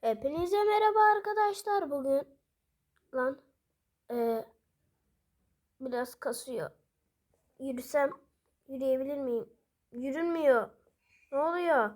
Hepinize merhaba arkadaşlar. Bugün lan eee, biraz kasıyor. Yürüsem yürüyebilir miyim? Yürünmüyor. Ne oluyor?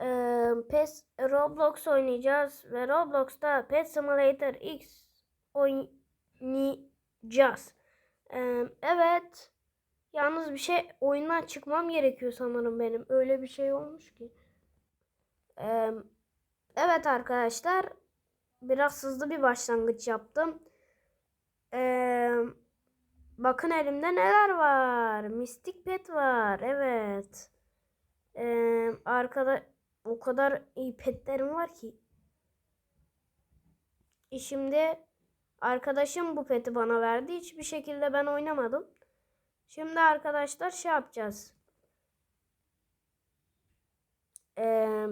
Eee PES Roblox oynayacağız ve Roblox'ta Pet Simulator X oynayacağız. Eee, evet. Yalnız bir şey oyundan çıkmam gerekiyor sanırım benim. Öyle bir şey olmuş ki. Eee Evet arkadaşlar. Biraz hızlı bir başlangıç yaptım. Ee, bakın elimde neler var. Mystic Pet var. Evet. Ee, arkada o kadar iyi petlerim var ki. E Şimdi arkadaşım bu peti bana verdi. Hiçbir şekilde ben oynamadım. Şimdi arkadaşlar şey yapacağız. Eee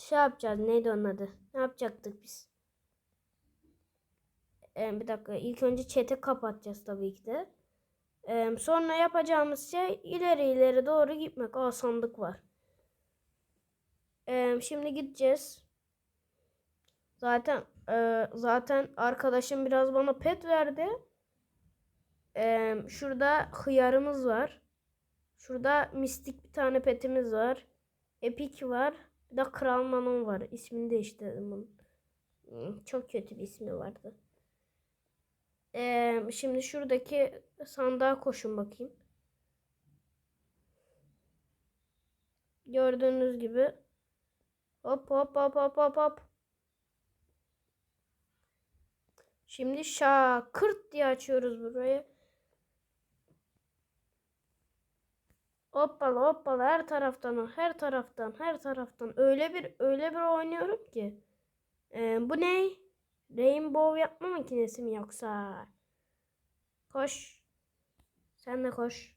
şey yapacağız. Neydi onun adı? Ne yapacaktık biz? Ee, bir dakika. İlk önce chat'i kapatacağız tabii ki de. Ee, sonra yapacağımız şey ileri ileri doğru gitmek. Aa sandık var. Ee, şimdi gideceğiz. Zaten e, zaten arkadaşım biraz bana pet verdi. Ee, şurada hıyarımız var. Şurada mistik bir tane petimiz var. Epic var. Bir de Kral Manon var. İsmini değiştirdim bunun. Hmm, Çok kötü bir ismi vardı. Ee, şimdi şuradaki sandığa koşun bakayım. Gördüğünüz gibi. Hop hop hop hop hop hop. Şimdi şakırt diye açıyoruz burayı. Hoppala hoppala her taraftan her taraftan her taraftan öyle bir öyle bir oynuyorum ki. Ee, bu ne? Rainbow yapma makinesi mi yoksa? Koş. Sen de koş.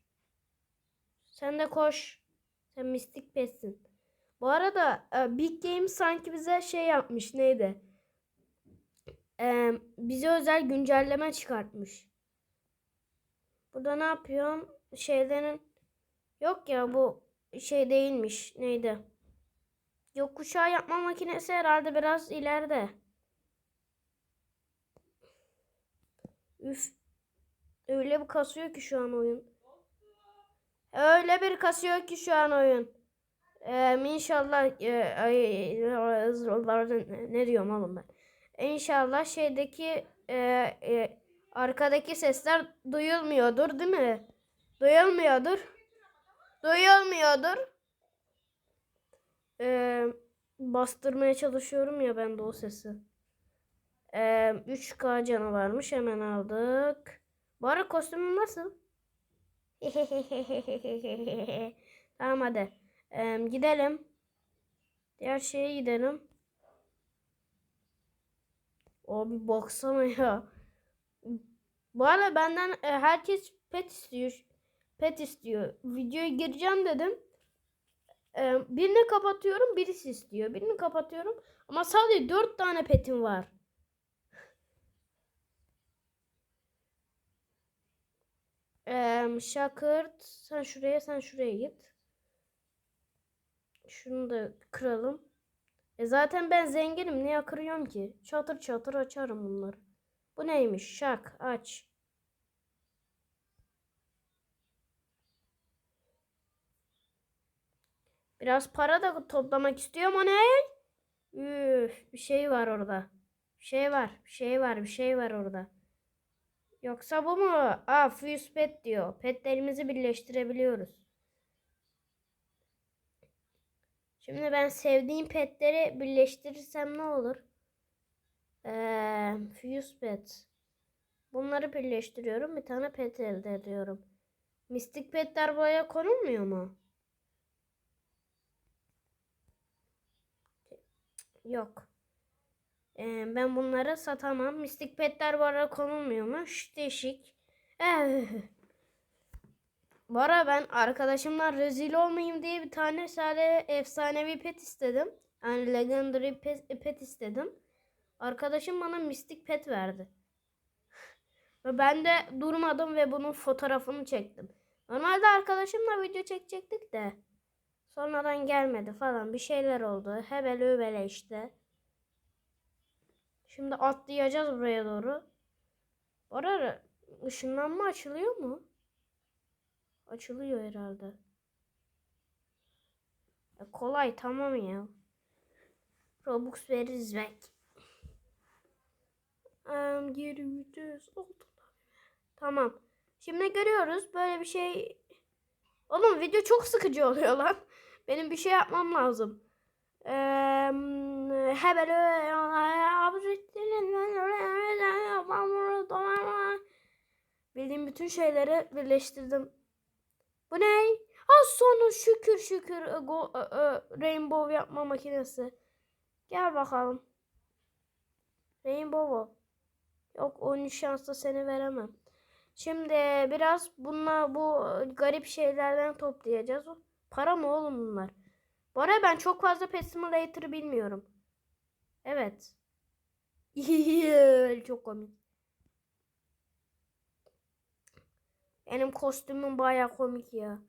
Sen de koş. Sen mistik pessin. Bu arada e, Big Game sanki bize şey yapmış neydi? Ee, bize özel güncelleme çıkartmış. Burada ne yapıyorum? Şeylerin Yok ya bu şey değilmiş. Neydi? Yokkuşağı yapma makinesi herhalde biraz ileride. Üf. Öyle bir kasıyor ki şu an oyun. Öyle bir kasıyor ki şu an oyun. Ee, inşallah e, ay, ne diyorum oğlum ben. İnşallah şeydeki e, e, arkadaki sesler duyulmuyordur değil mi? Duyulmuyordur. Duyulmuyordur. Ee, bastırmaya çalışıyorum ya ben de o sesi. Ee, 3K canı varmış hemen aldık. Bu ara kostümüm nasıl? tamam hadi. Ee, gidelim. Diğer şeye gidelim. Abi baksana ya. Bu arada benden e, herkes pet istiyor pet istiyor. Videoya gireceğim dedim. Ee, birini kapatıyorum birisi istiyor. Birini kapatıyorum ama sadece 4 tane petim var. Ee, Şakırt sen şuraya sen şuraya git. Şunu da kıralım. E zaten ben zenginim. Niye kırıyorum ki? Çatır çatır açarım bunları. Bu neymiş? Şak aç. Biraz para da toplamak istiyorum o ne? Üf, bir şey var orada. Bir şey var, bir şey var, bir şey var orada. Yoksa bu mu? Aa, fuse pet diyor. Petlerimizi birleştirebiliyoruz. Şimdi ben sevdiğim petleri birleştirirsem ne olur? Ee, fuse pet. Bunları birleştiriyorum. Bir tane pet elde ediyorum. Mistik petler buraya konulmuyor mu? Yok. Ee, ben bunları satamam. Mistik petler bu ara konulmuyormuş. Değişik. Ee, bu ara ben arkadaşımdan rezil olmayayım diye bir tane sadece efsanevi pet istedim. Yani legendary pet, pet istedim. Arkadaşım bana mistik pet verdi. ve ben de durmadım ve bunun fotoğrafını çektim. Normalde arkadaşımla video çekecektik de. Sonradan gelmedi falan bir şeyler oldu. Hebele öbele işte. Şimdi atlayacağız buraya doğru. Orada ışınlanma açılıyor mu? Açılıyor herhalde. E, kolay tamam ya. Robux veririz belki. Um, geri vites oldu. Tamam. Şimdi görüyoruz böyle bir şey. Oğlum video çok sıkıcı oluyor lan. Benim bir şey yapmam lazım. Eee hemen Bildiğim bütün şeyleri birleştirdim. Bu ne? Ha sonu şükür şükür go, e, e, rainbow yapma makinesi. Gel bakalım. Rainbow. Yok 13 şansla seni veremem. Şimdi biraz bununla bu garip şeylerden toplayacağız. Para mı oğlum bunlar? Bu arada ben çok fazla Pet Simulator'ı bilmiyorum. Evet. çok komik. Benim kostümüm baya komik ya.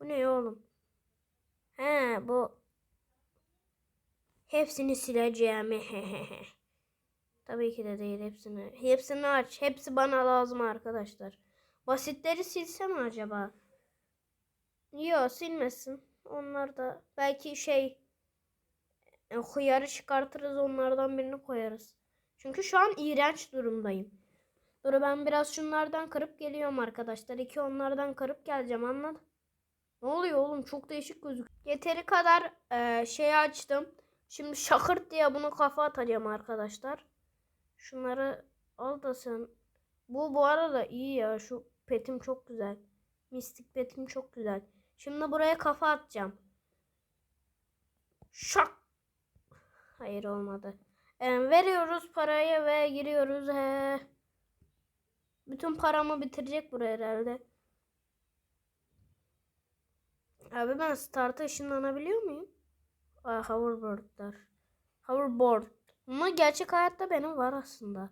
Bu ne oğlum? He bu. Hepsini sileceğim. Tabii ki de değil hepsini. Hepsini aç. Hepsi bana lazım arkadaşlar. Basitleri silsem acaba? Yok silmesin. Onlar da belki şey e, hıyarı çıkartırız onlardan birini koyarız. Çünkü şu an iğrenç durumdayım. Dur ben biraz şunlardan kırıp geliyorum arkadaşlar. İki onlardan kırıp geleceğim anladın? Ne oluyor oğlum çok değişik gözüküyor. Yeteri kadar e, şey açtım. Şimdi şakırt diye bunu kafa atacağım arkadaşlar. Şunları al da sen. Bu bu arada iyi ya. Şu petim çok güzel. Mistik petim çok güzel. Şimdi buraya kafa atacağım. Şak. Hayır olmadı. Ee, veriyoruz parayı ve giriyoruz. He. Bütün paramı bitirecek buraya herhalde. Abi ben start'a ışınlanabiliyor muyum? Aa, hoverboardlar. Hoverboard. Ama gerçek hayatta benim var aslında.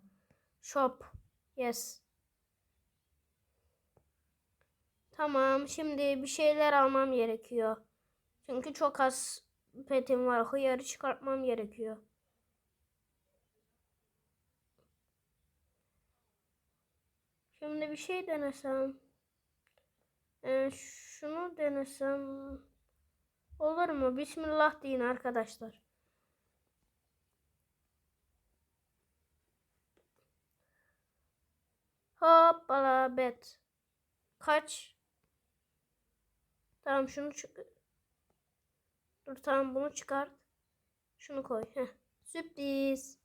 Shop. Yes. Tamam. Şimdi bir şeyler almam gerekiyor. Çünkü çok az petim var. Hıyarı çıkartmam gerekiyor. Şimdi bir şey denesem. Ee, şunu denesem. Olur mu? Bismillah deyin arkadaşlar. Hoppala bet. Kaç? Tamam şunu çık. Dur tamam bunu çıkart. Şunu koy. Heh. Sürpriz.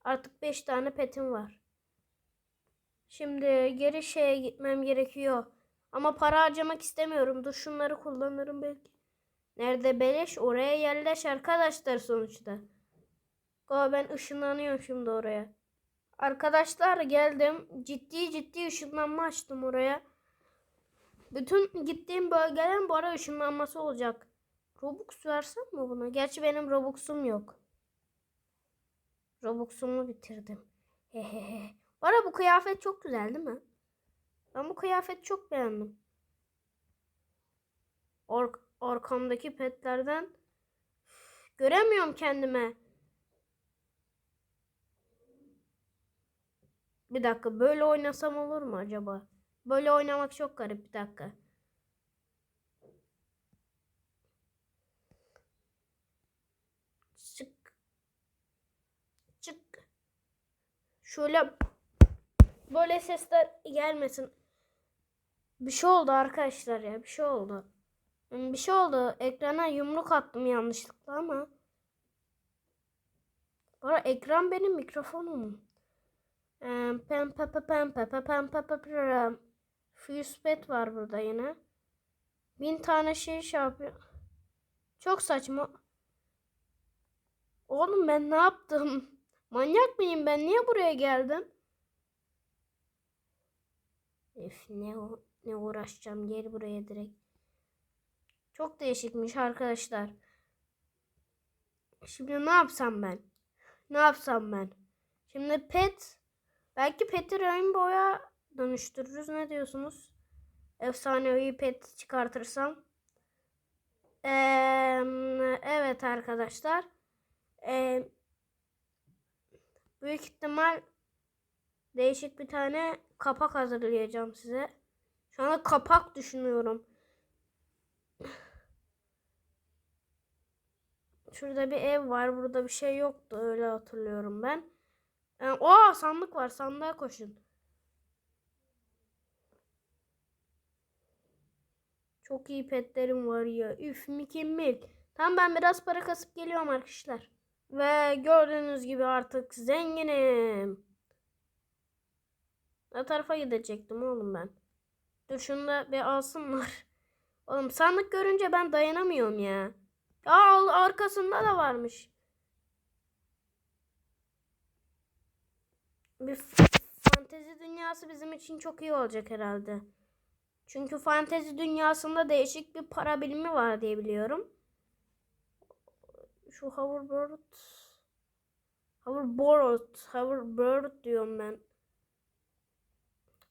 Artık 5 tane petim var. Şimdi geri şeye gitmem gerekiyor. Ama para harcamak istemiyorum. Dur şunları kullanırım belki. Nerede beleş oraya yerleş arkadaşlar sonuçta. Go ben ışınlanıyorum şimdi oraya. Arkadaşlar geldim. Ciddi ciddi ışınlanma açtım oraya. Bütün gittiğim bölgeden bu ara ışınlanması olacak. Robux versem mi buna? Gerçi benim Robux'um yok. Robux'umu bitirdim. Hehehe. Bu ara bu kıyafet çok güzel değil mi? Ben bu kıyafeti çok beğendim. Or arkamdaki petlerden göremiyorum kendime. Bir dakika böyle oynasam olur mu acaba? Böyle oynamak çok garip bir dakika. Çık. Çık. Şöyle böyle sesler gelmesin. Bir şey oldu arkadaşlar ya bir şey oldu. Bir şey oldu. Ekrana yumruk attım yanlışlıkla ama. Bana ekran benim mikrofonum. Pem pem pem pem pem pem pem pem Fuse pet var burada yine. Bin tane şey şey yapıyor. Çok saçma. Oğlum ben ne yaptım? Manyak mıyım ben? Niye buraya geldim? Ef ne ne uğraşacağım. Gel buraya direkt. Çok değişikmiş arkadaşlar. Şimdi ne yapsam ben? Ne yapsam ben? Şimdi pet belki peti Rainbow'a dönüştürürüz. Ne diyorsunuz? Efsanevi pet çıkartırsam. Eee, evet arkadaşlar. Eee, büyük ihtimal değişik bir tane kapak hazırlayacağım size. Şu anda kapak düşünüyorum. Şurada bir ev var. Burada bir şey yoktu. Öyle hatırlıyorum ben. Ee, o sandık var. Sandığa koşun. Çok iyi petlerim var ya. Üf mükemmel. Tamam ben biraz para kasıp geliyorum arkadaşlar. Ve gördüğünüz gibi artık zenginim. Ne tarafa gidecektim oğlum ben? Dur şunu da bir alsınlar. Oğlum sandık görünce ben dayanamıyorum ya. Aa arkasında da varmış. Bir fantezi dünyası bizim için çok iyi olacak herhalde. Çünkü fantezi dünyasında değişik bir para birimi var diye biliyorum. Şu hoverboard hoverboard hoverboard diyorum ben.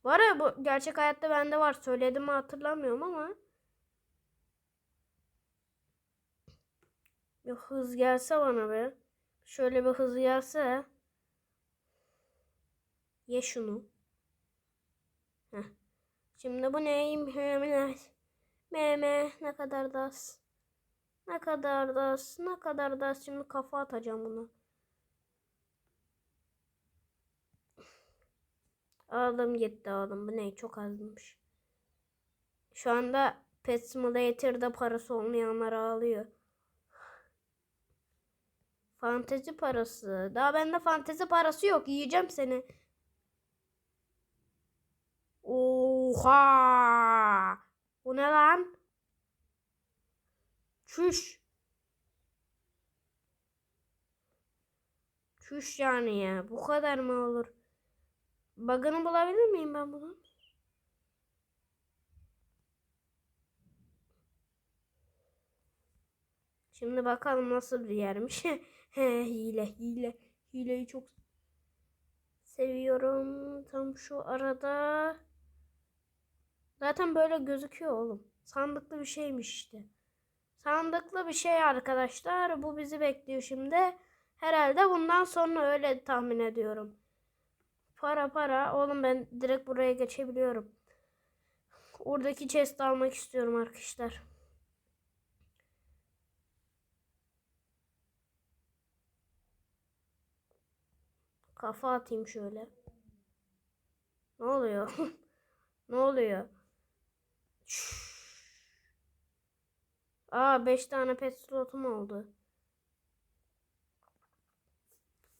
Var ya bu gerçek hayatta bende var. Söyledim hatırlamıyorum ama. Bir hız gelse bana be. Şöyle bir hız gelse. Ye şunu. Şimdi bu neyim? Meme ne kadar da az. Ne kadar da az. Ne kadar da az. Şimdi kafa atacağım bunu. Aldım gitti aldım. Bu ne? Çok azmış. Şu anda Pet Simulator'da parası olmayanlar ağlıyor. Fantezi parası. Daha bende fantezi parası yok. Yiyeceğim seni. Oha! Bu ne lan? Çüş. Çüş yani ya. Bu kadar mı olur? Bug'ını bulabilir miyim ben bunu? Şimdi bakalım nasıl bir yermiş. hile hile. Hileyi çok seviyorum. Tam şu arada. Zaten böyle gözüküyor oğlum. Sandıklı bir şeymiş işte. Sandıklı bir şey arkadaşlar. Bu bizi bekliyor şimdi. Herhalde bundan sonra öyle tahmin ediyorum. Para para. Oğlum ben direkt buraya geçebiliyorum. Oradaki chest almak istiyorum arkadaşlar. Kafa atayım şöyle. Ne oluyor? ne oluyor? Aa 5 tane pet slotum oldu.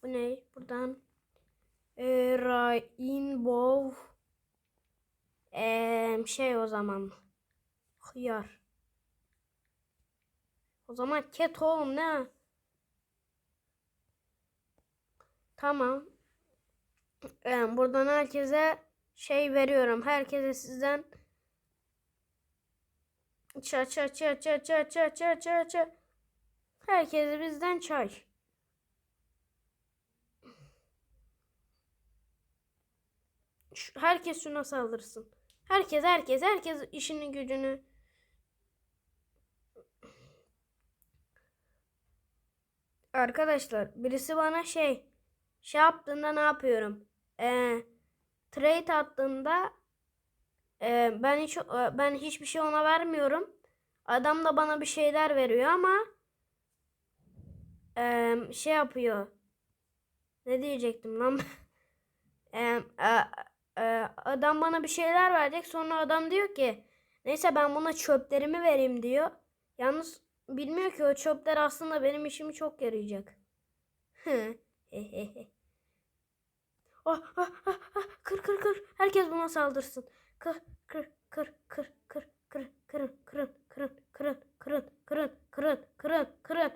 Bu ne? Buradan ee, Rainbow ee, şey o zaman hıyar. O zaman ket oğlum ne? Tamam. Ee, buradan herkese şey veriyorum. Herkese sizden ça ça ça ça ça ça ça ça ça herkese bizden çay. herkes şuna saldırsın. Herkes herkes herkes işini gücünü Arkadaşlar birisi bana şey şey yaptığında ne yapıyorum? Ee, trade attığında e, ben hiç ben hiçbir şey ona vermiyorum. Adam da bana bir şeyler veriyor ama e, şey yapıyor. Ne diyecektim lan? e, e, e, adam bana bir şeyler verecek. Sonra adam diyor ki neyse ben buna çöplerimi vereyim diyor. Yalnız bilmiyor ki o çöpler aslında benim işimi çok yarayacak. oh, ah, ah, ah, kır kır kır. Herkes buna saldırsın. Kır kır kır kır kır kır kırın kırın kırın kırın kırın kırın kırın kırın kırın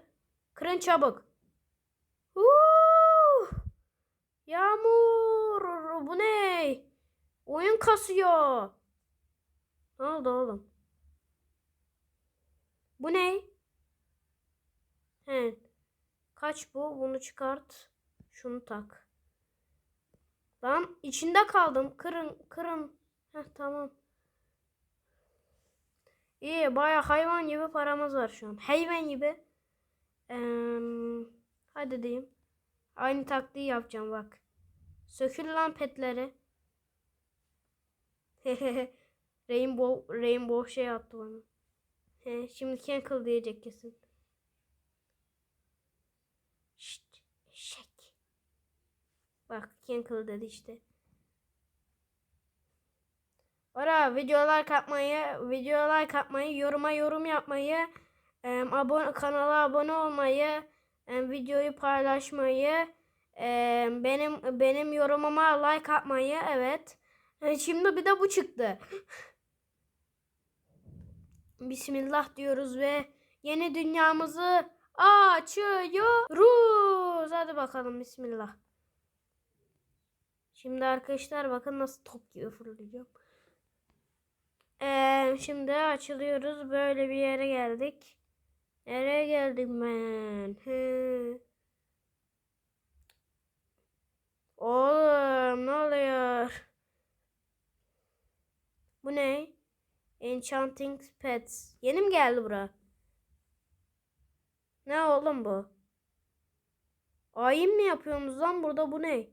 kırın çabuk. Uh! Yağmur bu ne? Oyun kasıyor. Ne oldu oğlum? Bu ne? He. Kaç bu? Bunu çıkart. Şunu tak. Lan içinde kaldım. Kırın, kırın. Heh tamam. İyi baya hayvan gibi paramız var şu an. Hayvan gibi. Eee, hadi diyeyim. Aynı taktiği yapacağım bak. Sökül lan petleri. Rainbow Rainbow şey attı bana. He, şimdi Cankle diyecek kesin. Şşt, eşek. Bak Cankle dedi işte. Ora videolar katmayı, videolar katmayı, yoruma yorum yapmayı, em, abone kanala abone olmayı, em, videoyu paylaşmayı, em, benim benim yorumuma like atmayı, evet. E, Şimdi bir de bu çıktı. Bismillah diyoruz ve yeni dünyamızı açıyoruz. Hadi bakalım bismillah. Şimdi arkadaşlar bakın nasıl top gibi fırlayacağım. Ee, şimdi açılıyoruz. Böyle bir yere geldik. Nereye geldim ben? Hı. Oğlum ne oluyor? Bu ne? Enchanting Pets. Yeni mi geldi bura? Ne oğlum bu? Ayin mi yapıyorsunuz lan burada bu ne?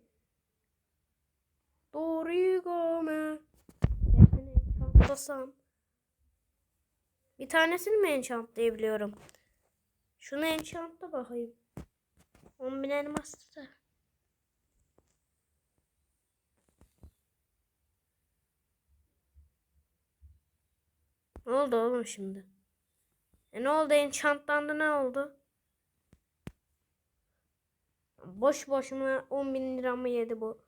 Dorigame. Hepsini enchantlasam. Bir tanesini mi enchantlayabiliyorum? Şunu enchantla bakayım. 10 bin elmas da. Ne oldu oğlum şimdi? E ne oldu enchantlandı ne oldu? Boş boşuna 10 bin liramı yedi bu.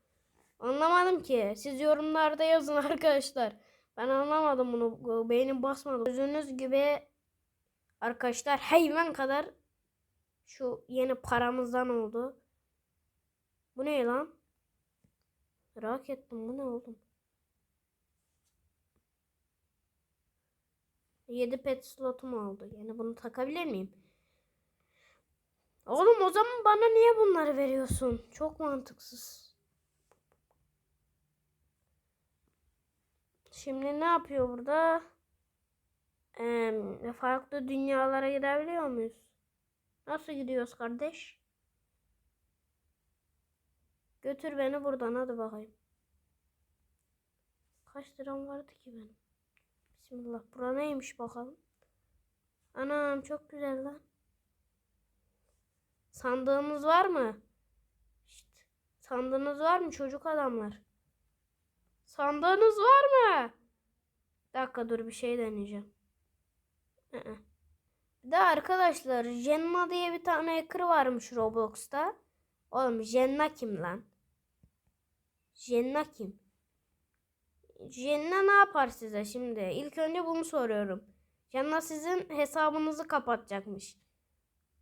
Anlamadım ki. Siz yorumlarda yazın arkadaşlar. Ben anlamadım bunu. Beynim basmadı. Gözünüz gibi arkadaşlar hayvan kadar şu yeni paramızdan oldu. Bu ne lan? Merak ettim bu ne oğlum? 7 pet slotum oldu. Yani bunu takabilir miyim? Oğlum o zaman bana niye bunları veriyorsun? Çok mantıksız. Şimdi ne yapıyor burada? Ee, farklı dünyalara gidebiliyor muyuz? Nasıl gidiyoruz kardeş? Götür beni buradan hadi bakayım. Kaç liram vardı ki benim? Bismillah. Bura neymiş bakalım. Anam çok güzel lan. Sandığımız var mı? Şşt. Sandığınız var mı çocuk adamlar? Sandığınız var mı? Bir dakika dur bir şey deneyeceğim. Bir de arkadaşlar Jenna diye bir tane hacker varmış Roblox'ta. Oğlum Jenna kim lan? Jenna kim? Jenna ne yapar size şimdi? İlk önce bunu soruyorum. Jenna sizin hesabınızı kapatacakmış.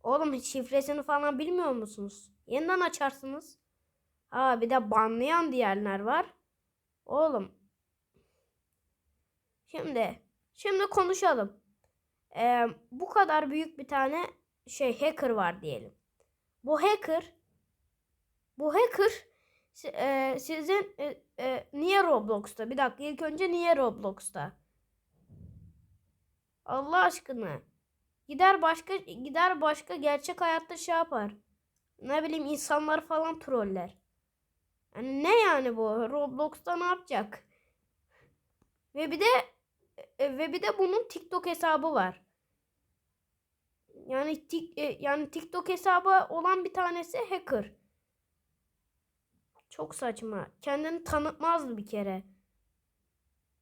Oğlum şifresini falan bilmiyor musunuz? Yeniden açarsınız. Aa bir de banlayan diyenler var. Oğlum. Şimdi. Şimdi konuşalım. Ee, bu kadar büyük bir tane şey hacker var diyelim. Bu hacker bu hacker e, sizin e, e, niye Roblox'ta? Bir dakika ilk önce niye Roblox'ta? Allah aşkına. Gider başka gider başka gerçek hayatta şey yapar. Ne bileyim insanlar falan troller. Yani ne yani bu? Roblox'ta ne yapacak? Ve bir de e, ve bir de bunun TikTok hesabı var. Yani tik, e, yani TikTok hesabı olan bir tanesi hacker. Çok saçma. Kendini tanıtmazdı bir kere.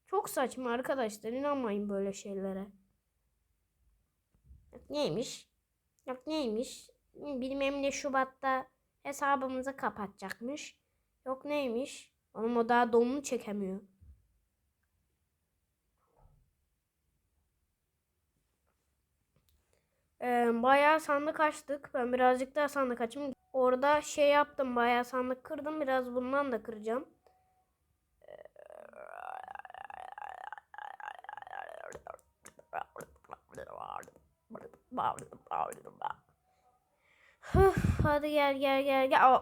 Çok saçma arkadaşlar. İnanmayın böyle şeylere. Neymiş? Yok neymiş? Bilmem ne Şubat'ta hesabımızı kapatacakmış. Yok neymiş? Oğlum o daha donunu çekemiyor. Ee, bayağı sandık açtık. Ben birazcık daha sandık açayım. Orada şey yaptım. Bayağı sandık kırdım. Biraz bundan da kıracağım. Hadi gel gel gel gel.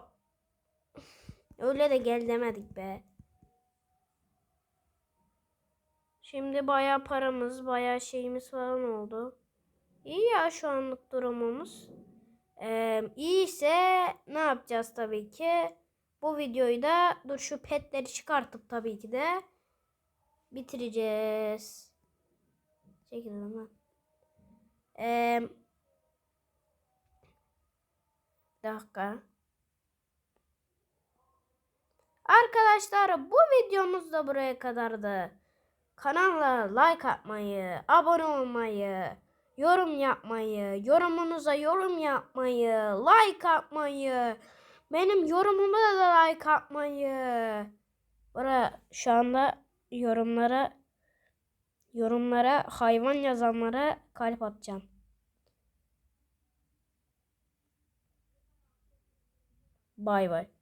Öyle de gel demedik be. Şimdi bayağı paramız, bayağı şeyimiz falan oldu. İyi ya şu anlık durumumuz. Ee, iyi ise ne yapacağız tabii ki? Bu videoyu da dur şu petleri çıkartıp tabii ki de bitireceğiz. Çekilin lan. Ee, dakika. Arkadaşlar bu videomuz da buraya kadardı. Kanala like atmayı, abone olmayı, yorum yapmayı, yorumunuza yorum yapmayı, like atmayı, benim yorumuma da like atmayı. Bura şu anda yorumlara yorumlara hayvan yazanlara kalp atacağım. Bay bay.